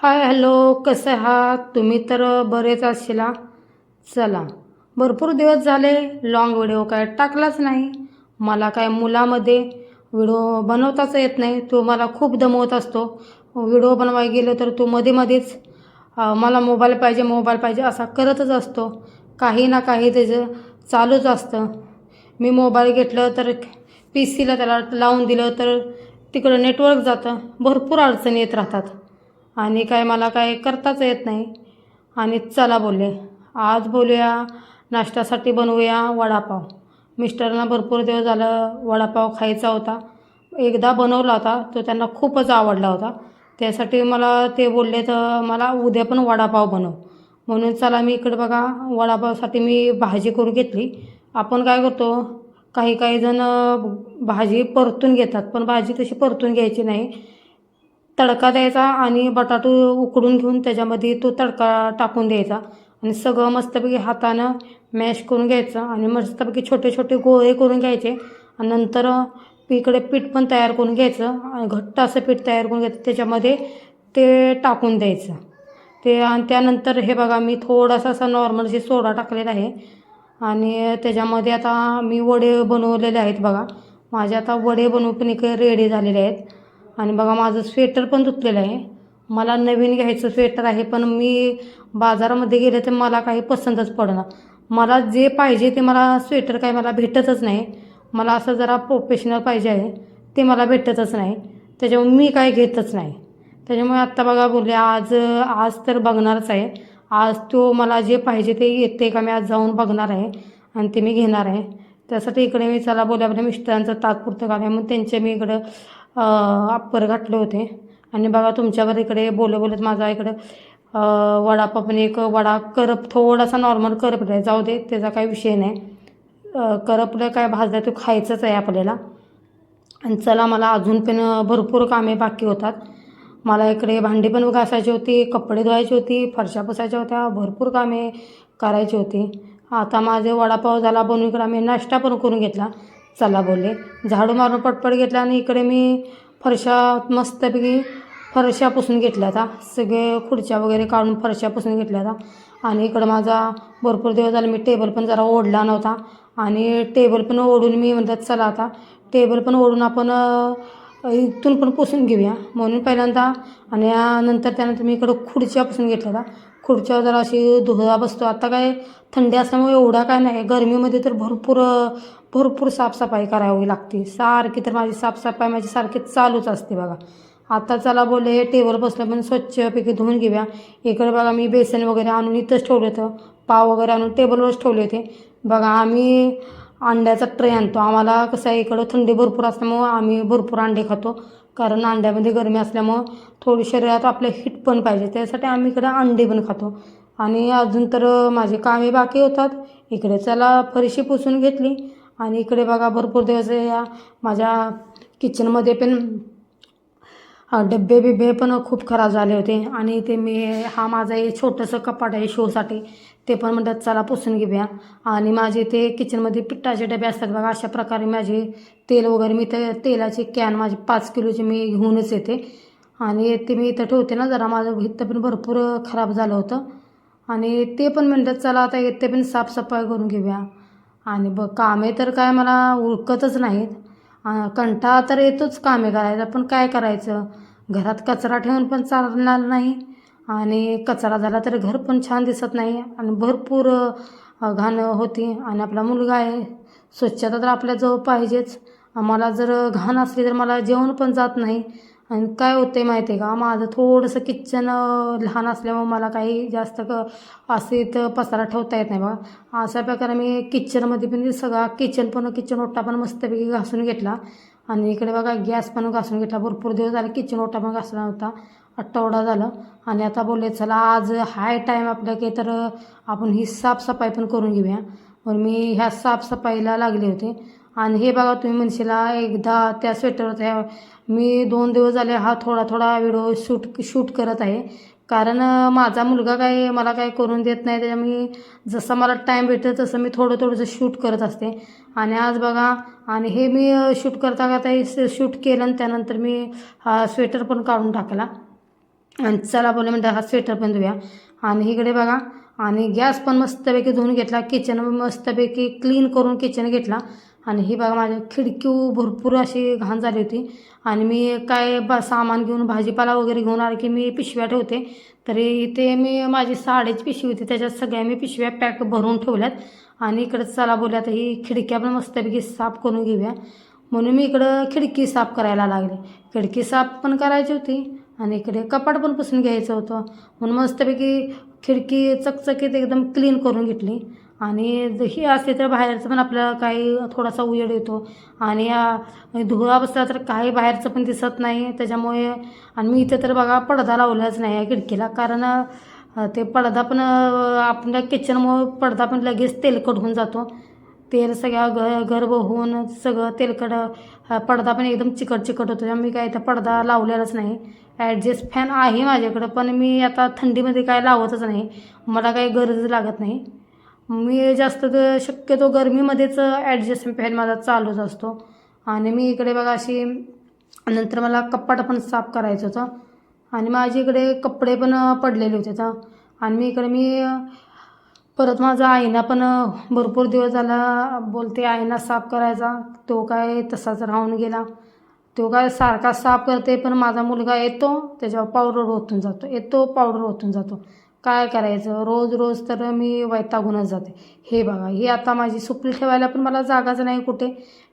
Hi hello कसे आहात? तुम्ही तर बरेच असला चला भरपूर दिवस झाले लॉंग व्हिडिओ काय टाकलाच नाही. मला काय मुलामध्ये व्हिडिओ बनवताच येत नाही. तो मला खूप दमवत असतो. व्हिडिओ बनवायला गेलो तर तो मध्ये मध्येच मला मोबाईल पाहिजे मोबाईल पाहिजे असा करतच असतो. काही ना काही त्याचं चालूच असतं. मी मोबाईल घेतलं तर पी सीला त्याला लावून दिलं तर तिकडं नेटवर्क जातं. भरपूर अडचणी येत राहतात. आणि काय मला काय करताच येत नाही. आणि चला बोलले. आज बोलूया नाश्त्यासाठी बनवूया वडापाव. मिस्टरांना भरपूर दिवस झालं वडापाव खायचा होता. एकदा बनवला होता तो त्यांना खूपच आवडला होता. त्यासाठी मला ते बोलले तर मला उद्या पण वडापाव बनव. म्हणून चला मी इकडे बघा वडापावसाठी मी भाजी करून घेतली. आपण काय करतो काही काही जण भाजी परतून घेतात पण भाजी तशी परतून घ्यायची नाही. तडका द्यायचा आणि बटाटू उकडून घेऊन त्याच्यामध्ये तो तडका टाकून द्यायचा. आणि सगळं मस्तपैकी हातानं मॅश करून घ्यायचं आणि मस्तपैकी छोटे छोटे गोळे करून घ्यायचे. आणि नंतर इकडे पीठ पण तयार करून घ्यायचं आणि घट्ट असं पीठ तयार करून घ्यायचं. त्याच्यामध्ये ते टाकून द्यायचं. ते आणि त्यानंतर हे बघा मी थोडासा असा नॉर्मलशी सोडा टाकलेला आहे. आणि त्याच्यामध्ये आता मी वडे बनवलेले आहेत बघा. माझे आता वडे बनवून पण इकडे रेडी झालेले आहेत. आणि बघा माझं स्वेटर पण धुतलेलं आहे. मला नवीन घ्यायचं स्वेटर आहे पण मी बाजारामध्ये गेले तर मला काही पसंतच पडणार मला जे पाहिजे ते मला स्वेटर काही मला भेटतच नाही. मला असं जरा प्रोफेशनल पाहिजे आहे ते मला भेटतच नाही. त्याच्यामुळे मी काय घेतच नाही. त्याच्यामुळे आत्ता बघा बोलले आज आज तर बघणारच आहे. आज तो मला जे पाहिजे ते येते का? मी आज जाऊन बघणार आहे आणि ते मी घेणार आहे. त्यासाठी इकडे मी चला बोलल्या आपल्या मिस्टरांचं तात्पुरतं काम आहे. मग त्यांच्या मी इकडं अप्पर घातले होते. आणि बघा तुमच्यावर इकडे बोलत बोलत माझा इकडं अं, वडापाव पण एक वडा करप थोडासा नॉर्मल करपला जाऊ दे त्याचा काही विषय नाही. करपलं काय भाजलं तो खायचंच आहे आपल्याला. आणि चला मला अजून पण भरपूर कामे बाकी होतात. मला इकडे भांडी पण घासायची होती कपडे धुवायची होती फरशा पुसायच्या होत्या भरपूर कामे करायची होती. आता माझे वडापाव झाला बनवून इकडे आम्ही नाश्ता पण करून घेतला. चला बोलले. झाडू मारून पटपट घेतला आणि इकडे मी फरशा मस्तपैकी फरशा पुसून घेतल्या होता सगळे खुर्च्या वगैरे काढून फरशा पुसून घेतल्या होता आणि इकडं माझा भरपूर दिवस झाला मी टेबल पण जरा ओढला नव्हता. आणि टेबल पण ओढून मी म्हणतात चला आता टेबल पण ओढून आपण इथून पण पुसून घेऊया. म्हणून पहिल्यांदा आणि या नंतर त्यानंतर मी इकडं खुर्च्या पुसून घेतल्या होता खुर्च्यावर जरा अशी धुरा बसतो. आता काय थंडी असल्यामुळे एवढा काय नाही. गरमीमध्ये तर भरपूर भरपूर साफसफाई करावी लागते. सारखी तर माझी साफसफाई माझी सारखी चालूच असते बघा. आता चला बोलले हे टेबल बसलं पण स्वच्छपैकी धुवून घेऊया. इकडे बघा मी बेसन वगैरे आणून इथंच ठेवलं होतं. पाव वगैरे आणून टेबलवरच ठेवले होते. बघा आम्ही अंड्याचा ट्रे आणतो. आम्हाला कसं आहे इकडं थंडी भरपूर असल्यामुळं आम्ही भरपूर अंडे खातो. कारण अंड्यामध्ये गरमी असल्यामुळं थोडी शरीरात आपलं हिट पण पाहिजे. त्यासाठी आम्ही इकडं अंडे पण खातो. आणि अजून तर माझे कामे बाकी होतात. इकडे चला फरशी पुसून घेतली. आणि इकडे बघा भरपूर दिवस या माझ्या किचनमध्ये पण डब्बे बिब्बे पण खूप खराब झाले होते. आणि ते मी हा माझा हे छोटंसं कपाट आहे शोसाठी ते पण म्हणतात चला पुसून घेऊया. आणि माझे ते किचनमध्ये पिठाचे डबे असतात बघा अशा प्रकारे माझे तेल वगैरे मी ते तेलाची कॅन माझी पाच किलोची मी घेऊनच येते. आणि ते मी इथं ठेवते ना जरा माझं इथं पण भरपूर खराब झालं होतं. आणि ते पण म्हणतात चला आता ते पण साफसफाई करून घेऊया. आणि ब कामे तर काय मला उरकतच नाहीत. कंटाळा तर येतोच कामे करायला पण काय करायचं? घरात कचरा ठेवून पण चालणार नाही. आणि कचरा झाला तर घर पण छान दिसत नाही. आणि भरपूर घाण होती. आणि आपला मुलगा आहे. स्वच्छता तर आपल्याजवळ पाहिजेच. मला जर घाण असली तर मला जेवण पण जात नाही. आणि काय होते माहिती आहे का? माझं थोडंसं किचन लहान असल्यामुळे मला काही जास्त क असे इथं पसारा ठेवता येत नाही बघा. अशा प्रकारे मी किचनमध्ये पण सगळा किचन पण किचन ओटा पण मस्तपैकी घासून घेतला. आणि इकडे बघा गॅस पण घासून घेतला. भरपूर दिवस झाले किचन ओटा पण घासला होता आठवडा झालं. आणि आता बोलले चला आज हाय टाईम आपल्या की तर आपण ही साफसफाई पण करून घेऊया. मग मी ह्या साफसफाईला लागले होते. आणि हे बघा तुम्ही म्हणशीला एकदा त्या स्वेटरवर मी दोन दिवस झाले हा थोडा थोडा व्हिडिओ शूट शूट करत आहे. कारण माझा मुलगा काय मला काय करून देत नाही त्याच्यामुळे जसं मला टाईम भेटतं तसं मी थोडं थोडंसं शूट करत असते. आणि आज बघा आणि हे मी शूट करता करता शूट केलं आणि त्यानंतर मी हा स्वेटर पण काढून टाकला. आणि चला बोलले म्हणतात हा स्वेटर पण धुया. आणि इकडे बघा आणि गॅस पण मस्तपैकी धुवून घेतला किचन मस्तपैकी क्लीन करून किचन घेतला. आणि ही बघा माझ्या खिडकी भरपूर अशी घाण झाली होती. आणि मी काय ब सामान घेऊन भाजीपाला वगैरे घेऊन आले की मी पिशव्या ठेवते. तरी इथे मी माझी साडीची पिशवी होती. त्याच्यात सगळ्या मी पिशव्या पॅक भरून ठेवल्यात. आणि इकडं चला बोलल्या तर ही खिडक्या पण मस्तपैकी साफ करून घेऊया. म्हणून मी इकडं खिडकी साफ करायला लागले. खिडकी साफ पण करायची होती आणि इकडे कपाट पण पुसून घ्यायचं होतं. म्हणून मस्तपैकी खिडकी चकचकीत एकदम क्लीन करून घेतली. आणि ज- ही असते तर बाहेरचं पण आपल्याला काही थोडासा उजेड येतो. आणि धुरा बसला तर काही बाहेरचं पण दिसत नाही. त्याच्यामुळे आणि मी इथे तर बघा पडदा लावलाच नाही आहे खिडकीला. कारण ते पडदा पण आपल्या किचनमुळं पडदा पण लगेच तेलकट होऊन जातो. तेल सगळ्या घ गर्भ होऊन सगळं तेलकट पडदा पण एकदम चिकट चिकट होतो. त्यामुळे मी काय इथं पडदा लावलेलाच नाही. ॲडजस्ट फॅन आहे माझ्याकडं पण मी आता थंडीमध्ये काय लावतच नाही. मला काही गरज लागत नाही. मी जास्त तर शक्यतो गरमीमध्येच ॲडजस्टमेंट फॅन माझा चालूच असतो. आणि मी इकडे बघा अशी नंतर मला कपाट पण साफ करायचं होतं. आणि माझी इकडे कपडे पण पडलेले होते तर. आणि मी इकडे मी परत माझा आईना पण भरपूर दिवस झाला बोलते आईना साफ करायचा. तो काय तसाच राहून गेला. तो काय सारखा साफ करते पण माझा मुलगा येतो त्याच्यावर पावडर ओतून जातो. येतो पावडर ओतून जातो. काय करायचं? रोज रोज तर मी वैतागूनच जाते. हे बघा ही आता माझी सुपली ठेवायला पण मला जागाच नाही कुठे.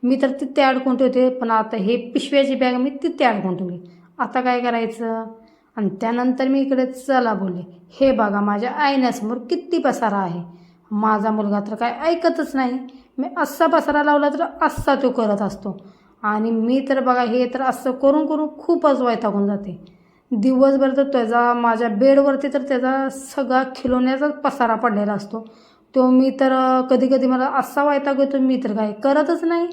मी तर तिथे अडकून ठेवते पण आता हे पिशव्याची बॅग मी तिथे अडकून ठेवली. आता काय करायचं? आणि त्यानंतर मी इकडे चला बोलले. हे बघा माझ्या आईण्यासमोर किती पसारा आहे. माझा मुलगा तर काय ऐकतच नाही. मी असा पसारा लावला तर असा तो करत असतो. आणि मी तर बघा हे तर असं करून करून खूपच वैतागून जाते. दिवसभर तर त्याचा माझ्या बेडवरती तर त्याचा सगळा खिलवण्याचा पसारा पडलेला असतो. तो मी तर कधी कधी मला असा वैताग येतो मी तर काय करतच नाही.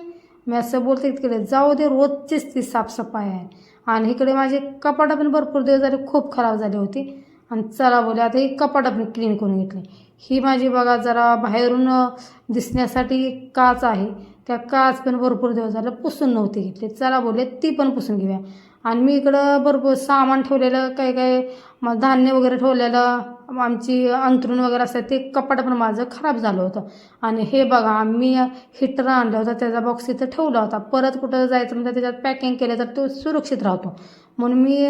मी असं बोलते इकडे जाऊ दे रोजचीच ती साफसफाई आहे. आणि इकडे माझे कपाटं पण भरपूर दिवस झाले खूप खराब झाली होती. आणि चला बोले आता ही कपाटं पण क्लीन करून घेतली. ही माझी बघा जरा बाहेरून दिसण्यासाठी काच आहे. त्या काच पण भरपूर दिवस झालं पुसून नव्हती घेतली. चला बोलले ती पण पुसून घेऊया. आणि मी इकडं भरपूर सामान ठेवलेलं काही काही मग धान्य वगैरे ठेवलेलं आमची अंथरूण वगैरे असतात ते कपाट पण माझं खराब झालं होतं. आणि हे बघा मी हिटर आणलं होतं त्याचा बॉक्स इथं ठेवला होता. परत कुठं जायचं म्हणजे त्याच्यात पॅकिंग केलं तर तो सुरक्षित राहतो. म्हणून मी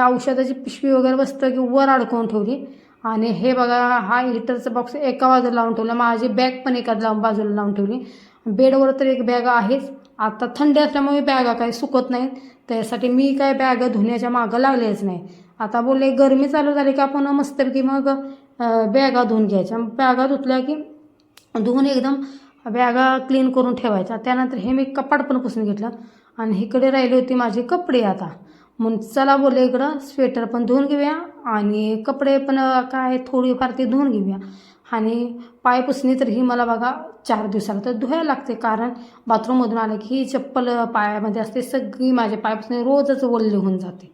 औषधाची पिशवी वगैरे बसतं की वर अडकवून ठेवली. आणि हे बघा हा हिटरचा बॉक्स एका बाजूला लावून ठेवला. माझी बॅग पण एका लावून बाजूला लावून ठेवली. बेडवर तर एक बॅग आहेच. आता थंडी असल्यामुळे बॅगा काही सुकत नाहीत. त्यासाठी मी काय बॅग धुण्याच्या मागं लागलेच नाही. आता बोलले गरमी चालू झाली की आपण मस्तपैकी मग बॅगा धुवून घ्यायच्या. बॅगा धुतल्या की धुवून एकदम बॅगा क्लीन करून ठेवायच्या. त्यानंतर हे मी कपाट पण पुसून घेतलं आणि इकडे राहिली होती माझे कपडे आता. म्हणून चला बोलले इकडं स्वेटर पण धुवून घेऊया आणि कपडे पण काय थोडीफार ते धुवून घेऊया. आणि पाय पुसणी तर ही मला बघा चार दिवसाला तर धुवायला लागते. कारण बाथरूममधून आलं की ही चप्पल पायामध्ये असते सगळी माझे पाय पुसणे रोजच ओल्ले होऊन जाते.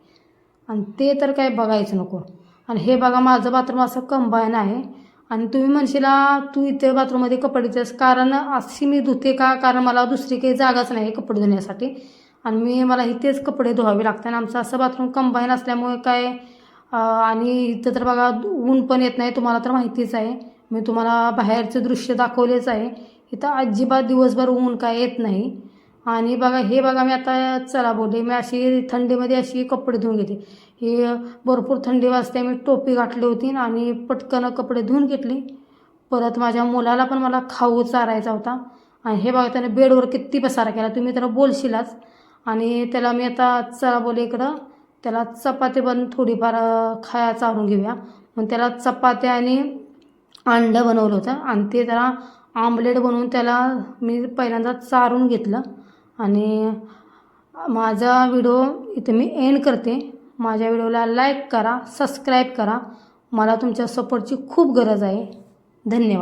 आणि ते तर काय बघायचं नको. आणि हे बघा माझं बाथरूम असं कंबाईन आहे. आणि तुम्ही म्हणशीला तू इथे बाथरूममध्ये कपडे धुतेस कारण अशी मी धुते का? कारण मला दुसरी काही जागाच नाही कपडे धुण्यासाठी. आणि मी मला इथेच कपडे धुवावे लागतात आणि आमचं असं बाथरूम कंबाईन असल्यामुळे काय? आणि इथं तर बघा ऊन पण येत नाही तुम्हाला तर माहितीच आहे. मी तुम्हाला बाहेरचं दृश्य दाखवलेच आहे. इथं अजिबात दिवसभर ऊन काय येत नाही. आणि बघा हे बघा मी आता चला बोलले मी अशी थंडीमध्ये अशी कपडे धुवून घेते ही भरपूर थंडी वाजते मी टोपी घातली होती आणि पटकन कपडे धुवून घेतली. परत माझ्या मुलाला पण मला खाऊ चारायचा होता. आणि हे बघा त्याने बेडवर किती पसारा केला तुम्ही त्याला बोलशीलाच. आणि त्याला मी आता चला बोले इकडं त्याला चपाती पण थोडीफार खाया चारून घेऊया. मग त्याला चपात्या आणि अंडं बनवलं होतं आणि ते त्याला आमलेट बनवून त्याला मी पहिल्यांदा चारून घेतलं. आणि माझा व्हिडिओ इथे मी एंड करते. माझ्या व्हिडिओला लाईक करा सबस्क्राईब करा. मला तुमच्या सपोर्टची खूप गरज आहे. धन्यवाद.